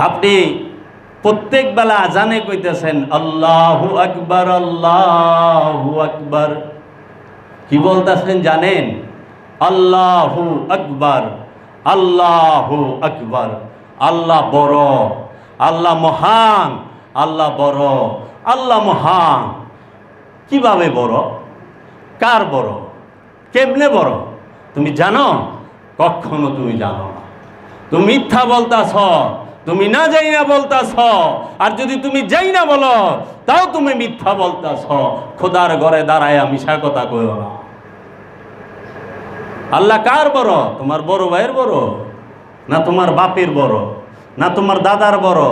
আপনি প্রত্যেক বেলা আজানে কইতেছেন, আল্লাহু আকবার আল্লাহু আকবার। কি বলতেছেন জানেন? আল্লাহু আকবার আল্লাহু আকবার। আল্লাহ বড়, আল্লাহ মহান, আল্লাহ বড়, আল্লাহ মহান। কীভাবে বড়? কার বড়? কেমনে বড়? তুমি জানো? কখনো তুমি জানো না। তুমি মিথ্যা বলতাছ তুমি না যাই না বলতাছ, আর যদি তুমি যাই না বলো, তাও তুমি মিথ্যা বলতাছ। খোদার ঘরে দাঁড়ায় মিশা কথা কইও আল্লাহ কার বড়? তোমার বড় ভাইয়ের বড়? না তোমার বাপের বড়? না তোমার দাদার বড়?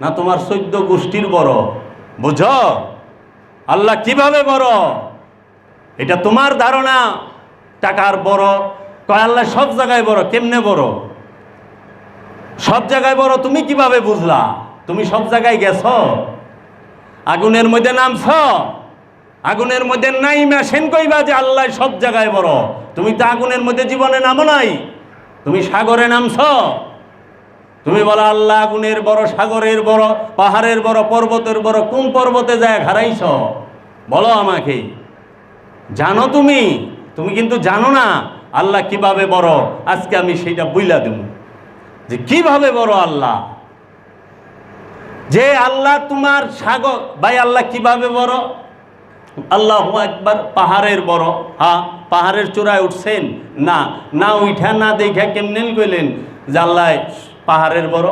না তোমার সৈদ্য গোষ্ঠীর বড়? বুঝো? আল্লাহ কীভাবে বড়? এটা তোমার ধারণা। টাকার বড়। কয় আল্লাহ সব জায়গায় বড়, কেমনে বড়? সব জায়গায় বড়, তুমি কীভাবে বুঝলা? তুমি সব জায়গায় গেছ? আগুনের মধ্যে নামছ? আগুনের মধ্যে নাই মেশেন কইবা যে আল্লাহ সব জায়গায় বড়। তুমি তো আগুনের মধ্যে জীবনে নামো নাই। তুমি সাগরে নামছ। তুমি বলো, আল্লাহ আগুনের বড়, সাগরের বড়, পাহাড়ের বড়, পর্বতের বড়, কোন পর্বতে যায় হারাইছ? বলো আমাকে। জানো তুমি? তুমি কিন্তু জানো না আল্লাহ কীভাবে বড়। আজকে আমি সেইটা বুইলা দেব যে কীভাবে বড় আল্লাহ? যে আল্লাহ তোমার সাগর, ভাই আল্লাহ কীভাবে বড়? আল্লাহ একবার পাহাড়ের বড়। হ্যাঁ পাহাড়ের চূড়ায় উঠছেন? না। না উঠা না দেখা কেমনেন কইলেন? যে আল্লাহ পাহাড়ের বড়।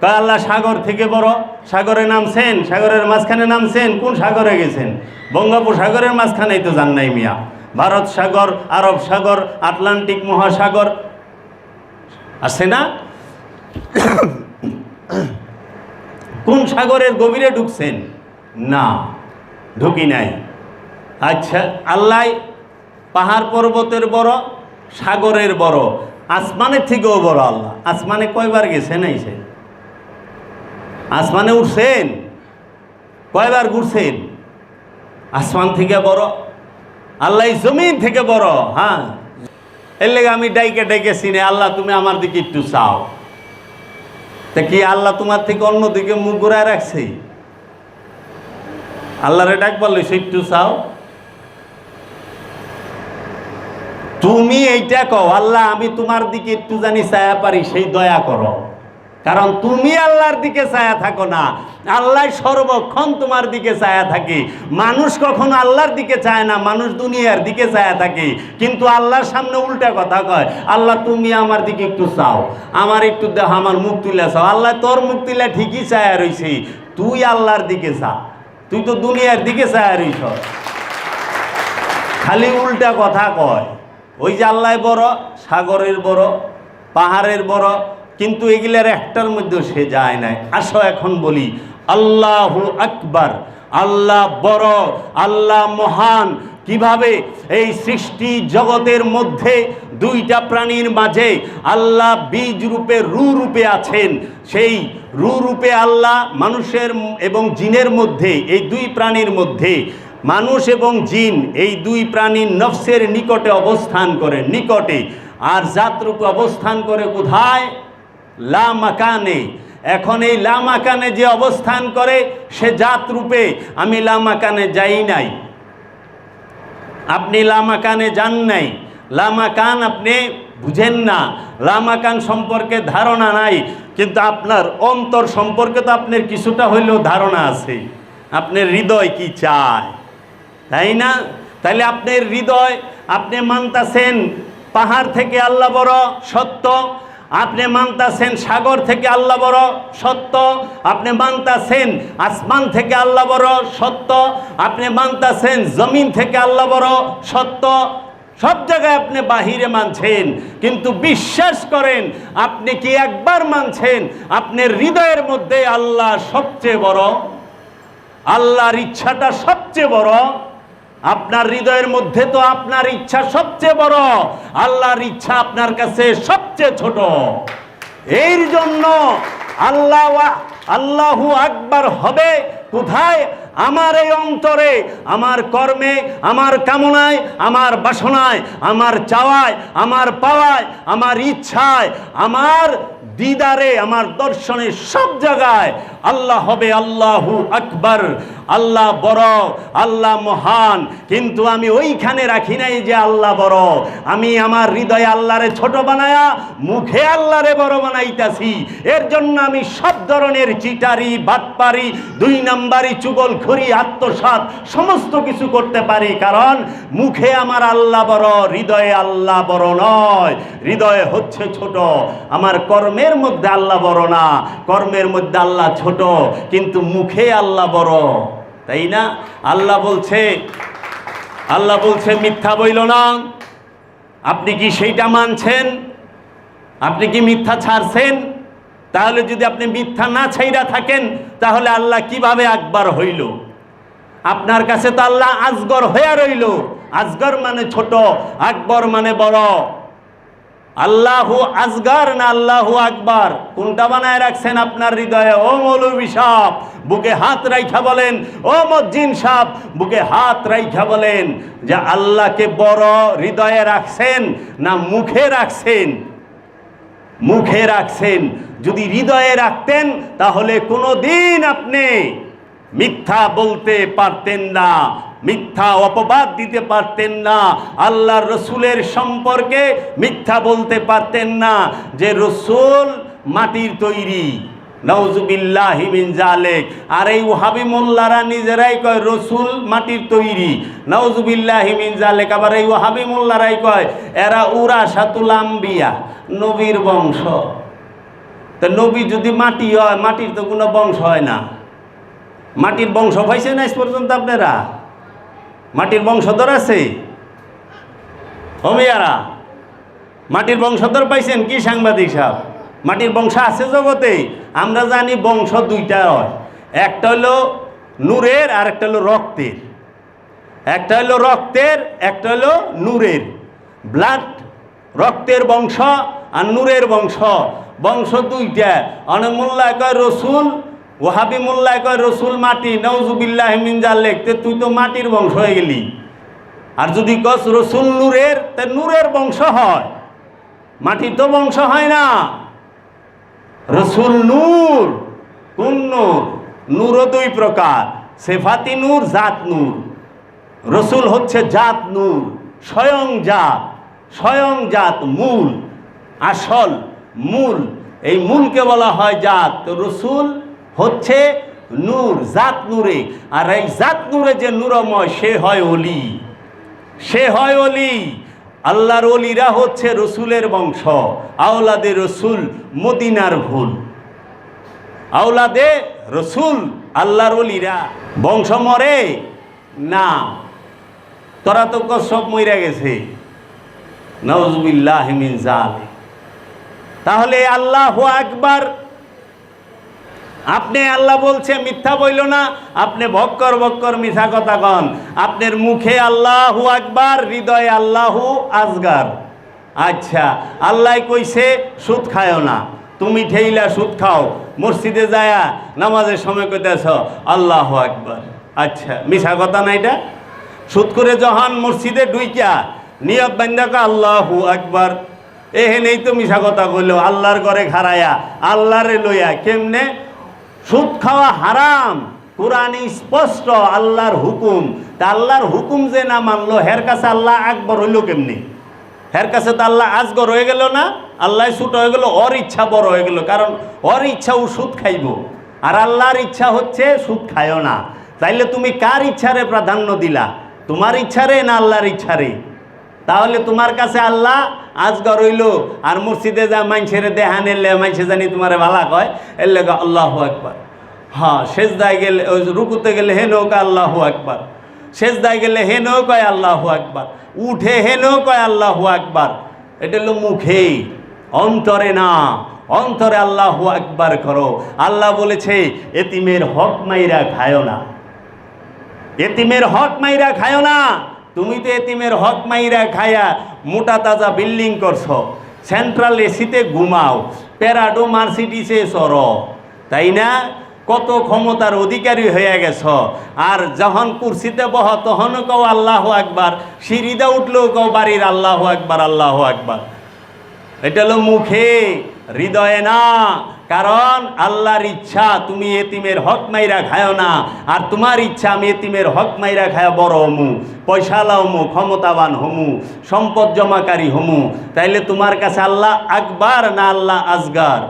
কয় আল্লাহ সাগর থেকে বড়? সাগরে নামছেন? সাগরের মাঝখানে নামছেন? কোন সাগরে গেছেন? বঙ্গোপসাগরের মাঝখানেই তো যান নাই মিয়া। ভারত সাগর, আরব সাগর, আটলান্টিক মহাসাগর আছে না? কোন সাগরের গভীরে ঢুকছেন? না, ঢুকি নাই। আচ্ছা আল্লাহ পাহাড় পর্বতের বড়, সাগরের বড়, আসমানের থেকেও বড় আল্লাহ। আসমানে কয়বার গেছেন আইসে আসমানে উঠছেন? কয়বার ঘুরছেন? আসমান থেকে বড়, আল্লাহ জমিন থেকে বড় হ্যাঁ। এর লেগে আমি ডাইকে ডাইকে চিনে, আল্লাহ তুমি আমার দিকে একটু চাও। তা কি আল্লাহ তোমার থেকে অন্যদিকে মুখ ঘুরায় রাখছি? আল্লাহরে ডাক বলল সে একটু চাও। তুমি এইটা কও, আল্লাহ আমি তোমার দিকে একটু জানি চায়া পারি, সেই দয়া করো। কারণ তুমি আল্লাহর দিকে ছায়া থাকো না। আল্লাহ সর্বক্ষণ তোমার দিকে ছায়া থাকে। মানুষ কখনো আল্লাহর দিকে চায় না, মানুষ দুনিয়ার দিকে ছায়া থাকে। কিন্তু আল্লাহর সামনে উল্টা কথা কয়, আল্লাহ, তুমি আমার দিকে একটু চাও, আমার একটু দেহ, আমার মুখ তুলে চাও। আল্লাহ, তোর মুখ তুলে ঠিকই চায়া রইছে, তুই আল্লাহর দিকে চা, তুই তো দুনিয়ার দিকে চায়া রইছ। খালি উল্টা কথা কয়, ওই যে আল্লাহ বড়, সাগরের বড়, পাহাড়ের বড় কিন্তু এগুলার একটার মধ্যেও সে যায় নাই। আসো এখন বলি, আল্লাহ আকবার, আল্লাহ বড়, আল্লাহ মহান। কীভাবে? এই সৃষ্টি জগতের মধ্যে দুইটা প্রাণীর মাঝে আল্লাহ বীজ রূপে, রু রূপে আছেন। সেই রু রূপে আল্লাহ মানুষের এবং জিনের মধ্যে, এই দুই প্রাণীর মধ্যে মানুষ এবং জিন, এই দুই প্রাণীর নফসের নিকটে অবস্থান করে, নিকটে। আর জাতরূপে অবস্থান করে কোথায়? লা মাকানে। এখন এই লামাকানে যে অবস্থান করে, সে জাত রূপে আমি লামাকানে যাই নাই। আপনি লামাকানে যান নাই। লামাকান আপনি বুঝেন না। লামাকান সম্পর্কে ধারণা নাই। কিন্তু আপনার অন্তর সম্পর্কে তো আপনার কিছুটা হইলেও ধারণা আছে। আপনার হৃদয় কি চায়? তাই না? তাহলে আপনার হৃদয় আপনি মানতাছেন। পাহাড় থেকে আল্লাহ বড় সত্য। আপনি মানতাছেন সাগর থেকে আল্লাহ বড় সত্য। আপনি মানতাছেন আসমান থেকে আল্লাহ বড় সত্য। আপনি মানতাছেন জমিন থেকে আল্লাহ বড় সত্য। সব জায়গায় আপনি বাহিরে মানছেন, কিন্তু বিশ্বাস করেন আপনি কি একবার মানছেন? আপনার হৃদয়ের মধ্যে আল্লাহ সবচেয়ে বড়, আল্লাহর ইচ্ছাটা সবচেয়ে বড়। আপনার হৃদয়ের মধ্যে তো আপনার ইচ্ছা সবচেয়ে বড়। আল্লাহর ইচ্ছা আপনার কাছে সবচেয়ে ছোট। এর জন্য আল্লাহ আল্লাহু আকবার হবে কোথায়? আমার এই অন্তরে, আমার কর্মে, আমার কামনায়, আমার বাসনায়, আমার চাওয়ায়, আমার পাওয়ায়, আমার ইচ্ছায়, আমার দিদারে, আমার দর্শনে সব জায়গায় আল্লাহ হবে আল্লাহু আকবার। আল্লাহ বড়, আল্লাহ মহান। কিন্তু আমি ওইখানে রাখি নাই যে আল্লাহ বড়। আমি আমার হৃদয়ে আল্লাহরে ছোট বানায়া, মুখে আল্লাহরে বড় বানাইতাছি। এর জন্য আমি সব ধরনের চিটারি, বাটপারি, দুই নাম্বারি খড়ি আত্মসাত সমস্ত কিছু করতে পারি। কারণ মুখে আমার আল্লাহ বড়, হৃদয়ে আল্লাহ বড় নয়। হৃদয়ে হচ্ছে ছোট। আমার কর্মের মধ্যে আল্লাহ বড় না। কর্মের মধ্যে আল্লাহ ছোট। কিন্তু মুখে আল্লাহ বড়। তাই না? আল্লাহ বলছে আল্লাহ বলছে, মিথ্যা বইল না। আপনি কি সেইটা মানছেন? আপনি কি মিথ্যা ছাড়ছেন? তাহলে যদি আপনি মিথ্যা না ছাইরা থাকেন, তাহলে আল্লাহ কীভাবে আকবার হইল? আপনার কাছে তো আল্লাহ আজগর হয়ে রইল। আজগর মানে ছোট, আকবর মানে বড়। আল্লাহু আজগার না আল্লাহু আকবার? কোনটা বানায় রাখছেন আপনার হৃদয়ে? ও মৌলবী সাপ, বুকে হাত রাইখা বলেন। ও মজ্জিন সাপ, বুকে হাত রাইখা বলেন যে আল্লাহকে বড় হৃদয়ে রাখছেন না মুখে রাখছেন? মুখে রাখছেন। যদি হৃদয়ে রাখতেন, তাহলে কোনো দিন আপনি মিথ্যা বলতে পারতেন না। মিথ্যা অপবাদ দিতে পারতেন না। আল্লাহর রসুলের সম্পর্কে মিথ্যা বলতে পারতেন না। যে রসুল মাটির তৈরি নওজুবিল্লাহি মিন জালেক আর এই ওহাবি মোল্লারা নিজেরাই কয়, রসুল মাটির তৈরি নওজুবিল্লাহি মিন জালেক আবার এই ওহাবি মোল্লারাই কয়, এরা উরা সাতুল আম্বিয়া, নবীর বংশ। তা নবী যদি মাটি হয়, মাটির তো কোনো বংশ হয় না। মাটির বংশ পাইছেন আজ পর্যন্ত আপনারা? মাটির বংশধর আছে? হমিয়ারা মাটির বংশধর পাইছেন কি সাংবাদিক সাহেব? মাটির বংশ আছে জগতে, আমরা জানি বংশ দুইটা হয়। একটা হলো নূরের আর একটা হলো রক্তের। একটা হলো রক্তের, একটা হলো নূরের। ব্লাড, রক্তের বংশ আর নূরের বংশ। বংশ দুইটা। অনেক মোল্লায় কয়, রসুল ওহাবি মোল্লায় কয়, রসুল মাটি নওজুবিল্লাহ মিনজাল লেখতে তুই তো মাটির বংশ হয়ে গেলি। আর যদি কস, রসুল নূরের তা নূরের বংশ হয়। মাটির তো বংশ হয় না। রসুল নূর, কোন নূর? নূরও দুই প্রকার, সেফাতি নূর, জাত নূর। রসুল হচ্ছে জাত নূর, স্বয়ং জাত স্বয়ং জাত মূল, আসল মূল। এই মূলকে বলা হয় জাত। তো রসুল হচ্ছে নূর, জাত নূরে। আর এই জাত নূরে যে নূরময়, সে হয় অলি। সে হয় অলি। আল্লাহর অলিরা হচ্ছে রসুলের বংশ, আওলাদে রসুল মদিনার ভুল। আওলাদে রসুল আল্লাহর অলিরা। বংশ মরে, না। তোরা তো সব মইরা গেছে। নজবিল্লাহ মিন জাল তাহলে আল্লাহ আকবার আপনি আল্লাহ বলছে, মিথ্যা বইল না। আপনি ভক্কর ভক্কর মিথ্যা কথা কন। আপনার মুখে আল্লাহু আকবার, হৃদয়ে আল্লাহু আজগার আচ্ছা আল্লাহ কইছে, সুদ খায়ও না। তুমি ঠেইলা সুদ খাও। মসজিদে যায়া নামাজের সময় কইতেছ, আল্লাহ আকবার। আচ্ছা মিশা কথা না এটা? সুদ করে যখন মসজিদে ডুইকা নিয়ত বান্দাকে আল্লাহু আকবার। এহেনেই তো মিশা কথা কইল, আল্লাহর ঘরে খারায়া আল্লাহরে লইয়া কেমনে সুদ খাওয়া হারাম কোরআনে স্পষ্ট, আল্লাহর হুকুম। তা আল্লাহর হুকুম যে না মানলো, হের কাছে আল্লাহ আকবর হইল কেমনি? হের কাছে তো আল্লাহ আজগর হয়ে গেল না, আল্লাহ ছুট হয়ে গেল অর ইচ্ছা বড় হয়ে গেল, কারণ অর ইচ্ছা ও সুদ খাইব। আর আল্লাহর ইচ্ছা হচ্ছে সুদ খায়ও না। তাইলে তুমি কার ইচ্ছারে প্রাধান্য দিলা? তোমার ইচ্ছারে না আল্লাহর ইচ্ছারে? তাহলে তোমার কাছে আল্লাহ আজগর রইল আর মসজিদে যা মাইনছের দেহান এলে মাইনছে জানি তোমারে ভালা কয় এলে আল্লাহ একবার হ্যাঁ শেষ দায় গেলে রুকুতে গেলে হে নৌকা আল্লাহ একবার শেষ দায় গেলে হে নৌ কয় আল্লাহ একবার উঠে হে নৌ কয় আল্লাহ একবার এটা হলো মুখে অন্তরে না, অন্তরে আল্লাহ একবার করো। আল্লাহ বলেছে, এতিমের হক মাইরা খায়ও না। এতিমের হক মাইরা খায়ও না। তুমি তো এতিমের হক মাইরা খায়া মোটা তাজা বিল্ডিং করছ। সেন্ট্রাল এসিতে ঘুমাও, প্যারাডো মার্সিডিসে সর তাই না? কত ক্ষমতার অধিকারী হয়ে গেছ। আর যখন কুর্সিতে বহ তখনও কও আল্লাহ একবার সিঁড়িতে উঠলেও কও বাড়ির আল্লাহ একবার আল্লাহ একবার এটা হলো মুখে, হৃদয়ে না। কারণ আল্লাহর ইচ্ছা, তুমি এতিমের হক মাইরা খায় না। আর তোমার ইচ্ছা, আমি এতিমের হক মাইরা খায় বড় হমু পয়সালা হমু ক্ষমতাবান হমু, সম্পদ জমাকারী হমু। তাইলে তোমার কাছে আল্লাহ আকবার না আল্লাহ আজগার?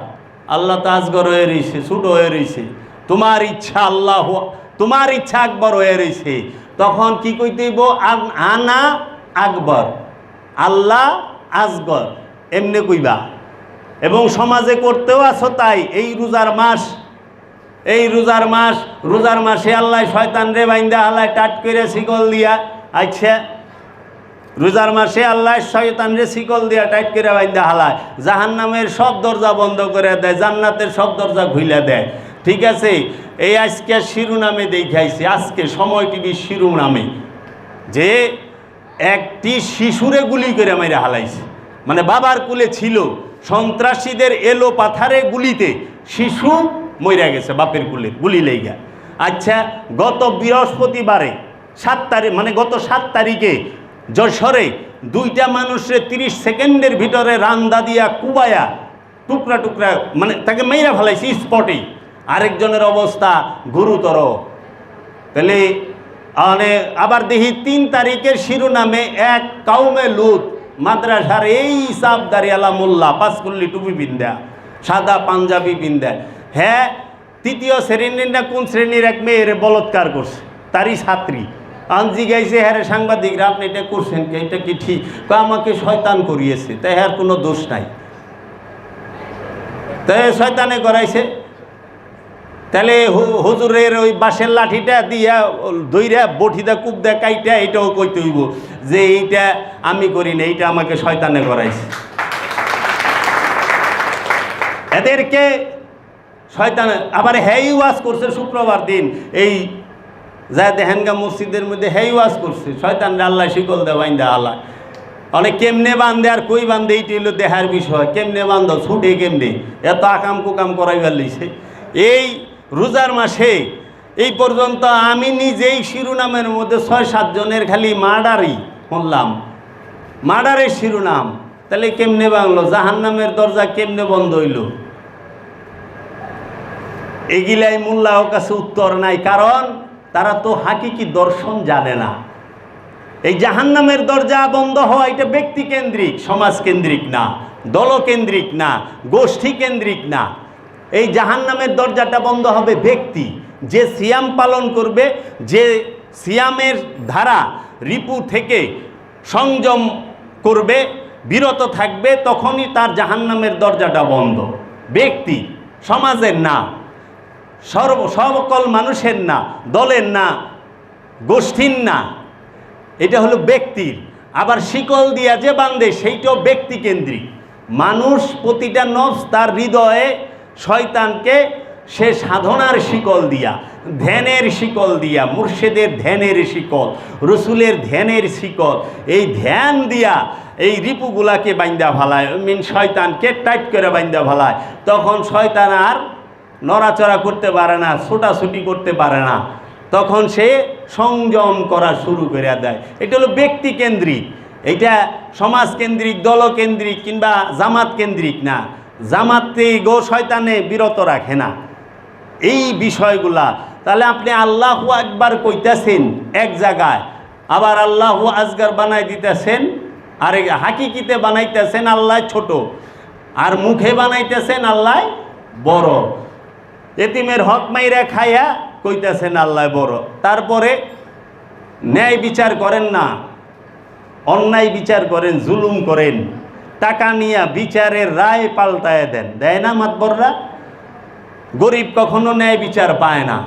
আল্লাহ তো আজগর হয়ে রয়েছে ছুট হয়ে রয়েছে তোমার ইচ্ছা আল্লাহ, তোমার ইচ্ছা আকবর হয়ে রয়েছে তখন কি কইতেইব আনা আকবর। আল্লাহ আজগর। এমনি কইবা। এবং সমাজে করতেও আছো তাই। এই রোজার মাস, এই রোজার মাস, রোজার মাসে আল্লাহ শয়তান রে বাইন্দা আল্লাহ টাট করে শিকল দিয়া আচ্ছা রোজার মাসে আল্লাহ শয়তান রে শিকল দিয়া টাইট করে বাইন্দা হালায়। জাহান নামের সব দরজা বন্ধ করে দেয়, জান্নাতের সব দরজা খুইলা দেয়। ঠিক আছে? এই আজকে শিরোনামে দেখাইছি, আজকে সময় টিভির শিরোনামে। যে একটি শিশুরে গুলি করে মেরে হালাইছে। মানে বাবার কুলে ছিল সন্ত্রাসীদের এলো পাথারে গুলিতে শিশু মইরা গেছে, বাপের কুলে, গুলি লেগা আচ্ছা গত বৃহস্পতিবারে সাত তারিখ মানে গত সাত তারিখে যশোরে দুইটা মানুষের তিরিশ সেকেন্ডের ভিতরে রান্দা দিয়া কুবায়া টুকরা টুকরা মানে তাকে মেয়েরা ফেলাইছে স্পটেই আরেকজনের অবস্থা গুরুতর। তাহলে আবার দেখি তিন তারিখের শিরোনামে এক কাউমে লুত। মাদ্রাসার এই সাবদারিয়ালা মোল্লা পাঁচকুল্লি টুপি বিন্দা সাদা পাঞ্জাবি বিন্দা হ্যাঁ তৃতীয় শ্রেণির না কোন শ্রেণির এক মেয়ের বলৎকার করছে? তারই ছাত্রী। আনজি গাইছে হ্যাঁ সাংবাদিকরা, আপনি এটা করছেন কি? এটা কি ঠিক? আমাকে শয়তান করিয়েছে। তাই হ্যার কোনো দোষ নাই। তাই শয়তানে করাইছে? তাহলে হুজুরের ওই বাঁশের লাঠিটা দিয়া দইরা বঠিদা কুপ দেয়া কাইটা এটাও কইতে হইব যে এইটা আমি করি না এইটা আমাকে শয়তানে করাইছে। এদেরকে শয়তান আবার হেই ওয়াজ করছে শুক্রবার দিন, এই যা দেহেনগা মসজিদের মধ্যে হেই ওয়াজ করছে শয়তান আল্লাহ শিকল দে বাইন্দা আল্লাহ। অনেক কেমনে বান্ধে আর কই বান্ধে এইটি হলো দেহার বিষয়, কেমনে বান্ধ ছুটে কেমনে, এত আকাম কুকাম করাইবার লইছে। এই রোজার মাসে, এই পর্যন্ত আমি নিজেই শিরোনামের মধ্যে ছয় সাতজনের খালি মার্ডারই শুনলাম মার্ডারের শিরোনাম। তাহলে কেমনে বাংলো জাহান্নামের দরজা কেমনে বন্ধ হইল? এগিলাই মোল্লাও কাছে উত্তর নাই, কারণ তারা তো হাকিকি দর্শন জানে না। এই জাহান্নামের দরজা বন্ধ হওয়া এটা ব্যক্তিকেন্দ্রিক সমাজকেন্দ্রিক না, দলকেন্দ্রিক না, গোষ্ঠী কেন্দ্রিক না। এই জাহান্নামের দরজাটা বন্ধ হবে ব্যক্তি। যে সিয়াম পালন করবে, যে সিয়ামের ধারা রিপু থেকে সংযম করবে, বিরত থাকবে, তখনই তার জাহান্নামের দরজাটা বন্ধ। ব্যক্তি, সমাজের না, সর্ব সকল মানুষের না, দলের না, গোষ্ঠীর না। এটা হলো ব্যক্তির। আবার শিকল দিয়া যে বান্ধে সেইটাও ব্যক্তিকেন্দ্রিক মানুষ প্রতিটা নফস তার হৃদয়ে শয়তানকে সে সাধনার শিকল দিয়া, ধ্যানের শিকল দিয়া, মুর্শেদের ধ্যানের শিকল, রসুলের ধ্যানের শিকল, এই ধ্যান দিয়া এই রিপুগুলাকে বাইন্দা ভালায়, মিন শয়তানকে টাইট করে বাইন্দা ভালায়। তখন শয়তান আর নড়াচড়া করতে পারে না, ছোটাছুটি করতে পারে না। তখন সে সংযম করা শুরু করে দেয়। এটা হলো ব্যক্তি কেন্দ্রিক। এটা সমাজ কেন্দ্রিক দলকেন্দ্রিক কিংবা জামাত কেন্দ্রিক না। জামাতে গো শয়তানে বিরত রাখে না। এই বিষয়গুলা, তাহলে আপনি আল্লাহু একবার কইতেছেন এক জায়গায়, আবার আল্লাহু আজগার বানাই দিতেছেন আর হাকিকিতে বানাইতেছেন আল্লাহ ছোট, আর মুখে বানাইতেছেন আল্লাহ বড়। এতিমের হক মাইরা খাইয়া কইতেছেন আল্লাহ বড়। তারপরে ন্যায় বিচার করেন না, অন্যায় বিচার করেন, জুলুম করেন। টাকা নিয়ে বিচারের রায় পাল্টায় দেন। দেয় না মাতবররা? গরিব কখনো ন্যায় বিচার পায় না।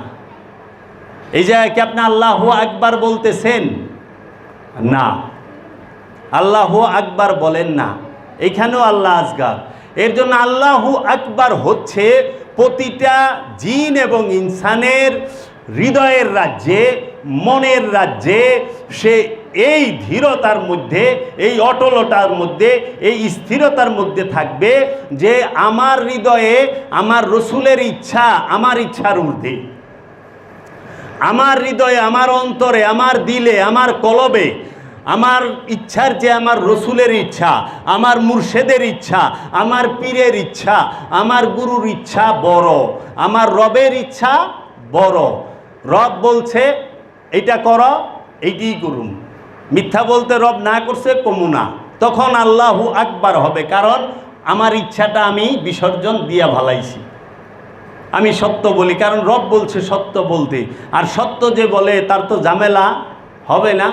এই জায়গায় কি আপনি আল্লাহ আকবার বলতেছেন? না। আল্লাহ আকবার বলেন না। এখানেও আল্লাহ আজগার। এর জন্য আল্লাহু আকবার হচ্ছে প্রতিটা জিন এবং ইনসানের হৃদয়ের রাজ্যে, মনের রাজ্যে সে এই ধীরতার মধ্যে, এই অটলতার মধ্যে, এই স্থিরতার মধ্যে থাকবে যে আমার হৃদয়ে, আমার রসুলের ইচ্ছা, আমার ইচ্ছার ঊর্ধ্বে। আমার হৃদয়ে, আমার অন্তরে, আমার দিলে, আমার কলবে, আমার ইচ্ছার যে আমার রসুলের ইচ্ছা, আমার মুর্শেদের ইচ্ছা, আমার পীরের ইচ্ছা, আমার গুরুর ইচ্ছা বড়, আমার রবের ইচ্ছা বড়। রব বলছে এটা কর, এইটিই করুন। মিথ্যা বলতে রব না করছে কমুনা তখন আল্লাহু আকবার হবে, কারণ আমার ইচ্ছাটা আমি বিসর্জন দিয়া ভালাইছি। আমি সত্য বলি, কারণ রব বলছে সত্য বলতে। আর সত্য যে বলে, তার তো ঝামেলা হবে না,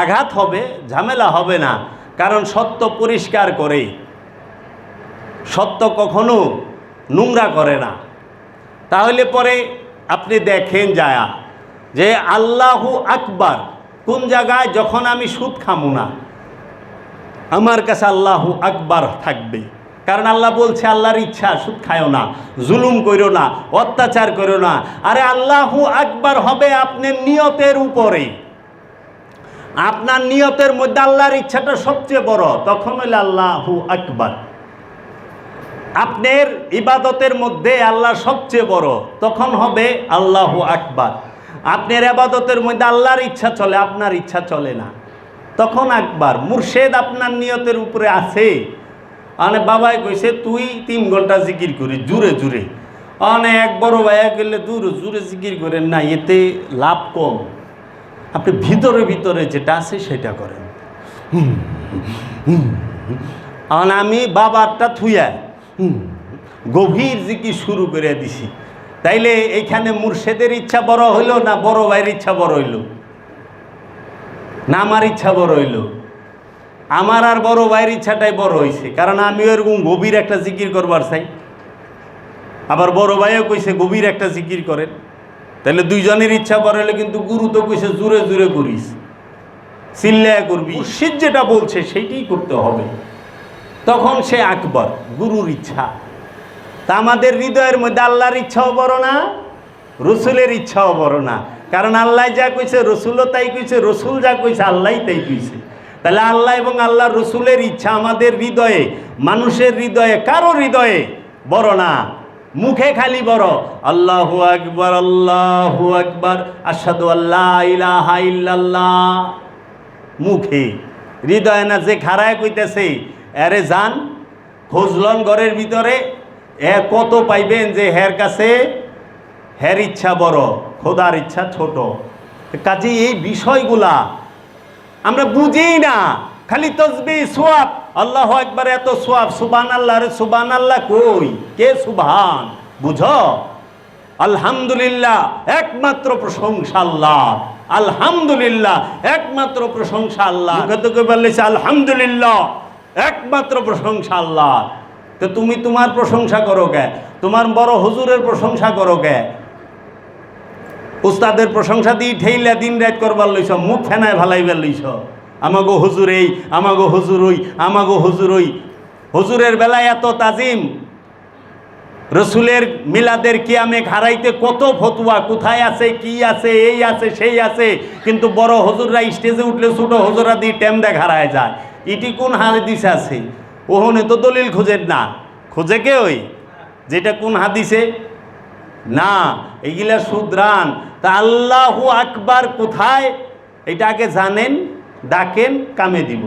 আঘাত হবে, ঝামেলা হবে না। কারণ সত্য পরিষ্কার করে। সত্য কখনো নোংরা করে না। তাহলে পরে আপনি দেখেন যায়া যে আল্লাহু আকবার কোন জায়গায় যখন আমি সুদ খামু না, আমার কাছে আল্লাহু আকবার থাকবে। কারণ আল্লাহ বলছে, আল্লাহর ইচ্ছা, সুদ খায়ও না, জুলুম করো না, অত্যাচার করো না। আরে আল্লাহ আকবার হবে আপনার নিয়তের উপরে। আপনার নিয়তের মধ্যে আল্লাহর ইচ্ছাটা সবচেয়ে বড়, তখন হইলে আল্লাহু আকবার। আপনার ইবাদতের মধ্যে আল্লাহ সবচেয়ে বড়, তখন হবে আল্লাহু আকবার। আপনার আবাদতের মধ্যে আল্লাহর ইচ্ছা চলে, আপনার ইচ্ছা চলে না। তখন আকবার মুর্শেদ আপনার নিয়তের উপরে আছে। মানে বাবাই কইছে, তুই তিন ঘণ্টা জিকির করি, জুড়ে জুড়ে। অনেক এক বড় ভাইয়া গেলে দূর, জুড়ে জিকির করেন না, এতে লাভ কম। আপনি ভিতরে ভিতরে যেটা আছে সেটা করেন। আমি বাবারটা থুয়া গভীর জিকির শুরু করে দিছি। তাইলে এইখানে মুর্শেদের ইচ্ছা বড় হইল না বড় ভাইয়ের ইচ্ছা বড় হইল? না আমার ইচ্ছা বড় হইল? আমার আর বড় ভাইয়ের ইচ্ছাটাই বড় হয়েছে কারণ আমি এরকম গভীর একটা জিকির করবার চাই। আবার বড় ভাইও কইছে, গভীর একটা জিকির করেন। তাহলে দুইজনের ইচ্ছা বড় হলে কিন্তু গুরু তো কইছে জুড়ে জুড়ে করিস। চিল্লায়া করবি। মুর্শিদ যেটা বলছে, সেইটাই করতে হবে। তখন সে আকবর, গুরুর ইচ্ছা। তা আমাদের হৃদয়ের মধ্যে আল্লাহর ইচ্ছাও বড় না, রসুলের ইচ্ছাও বড় না। কারণ আল্লাহ যা কইছে, রসুলও তাই কইছে, রসুল যা কইছে আল্লাহ তাই কইছে। তাহলে আল্লাহ এবং আল্লাহ রসুলের ইচ্ছা আমাদের হৃদয়ে, মানুষের হৃদয়ে, কারও হৃদয়ে বড় না। মুখে খালি বড়, আল্লাহু আকবর আল্লাহু আকবর আসাদু আল্লাহ ইলাহা মুখে, হৃদয় না যে খাড়ায় কইতেছে, আরে যান খোঁজলন ঘরের ভিতরে এ কত পাইবেন যে হের কাছে? হের ইচ্ছা বড় খোদার ইচ্ছা ছোট। কাজে এই বিষয়গুলা আমরা বুঝি না খালি তসবি সোয়াব। আল্লাহ একবার এত সোয়াব সুবান আল্লাহ রে সুবান আল্লাহ কই? কে সুবহান? বুঝ? আলহামদুলিল্লাহ একমাত্র প্রশংসা আল্লাহ। আলহামদুলিল্লাহ একমাত্র প্রশংসা আল্লাহ। আলহামদুলিল্লাহ একমাত্র প্রশংসা আল্লাহ। তো তুমি তোমার প্রশংসা করো কে? তোমার বড় হুজুরের প্রশংসা করো কে? উস্তাদের প্রশংসা দিয়ে ঠেইলা দিন রাত করবার লইছ, মুখ ফেনায় ভালাইবার লইছ। আমাগো হুজুর এই, আমাগো হুজুর ওই, আমাগো হুজুর ওই। হুজুরের বেলায় এত তাজিম। রসুলের মিলাদের কি কিয়ামে হারাইতে কত ফতুয়া, কোথায় আছে, কি আছে, এই আছে, সেই আছে। কিন্তু বড় হজুররা স্টেজে উঠলে ছোট হজুরা দিয়ে টেম দেখ হারায় যায়। ইটি কোন হাদিস আছে? ওহনে তো দলিল খোঁজেন না। খোঁজে কে ওই? যেটা কোন হাদিসে? না, এগুলা সুদ্রান। তা আল্লাহু আকবার কোথায়? এটা আগে জানেন, ডাকেন, কামে দিব।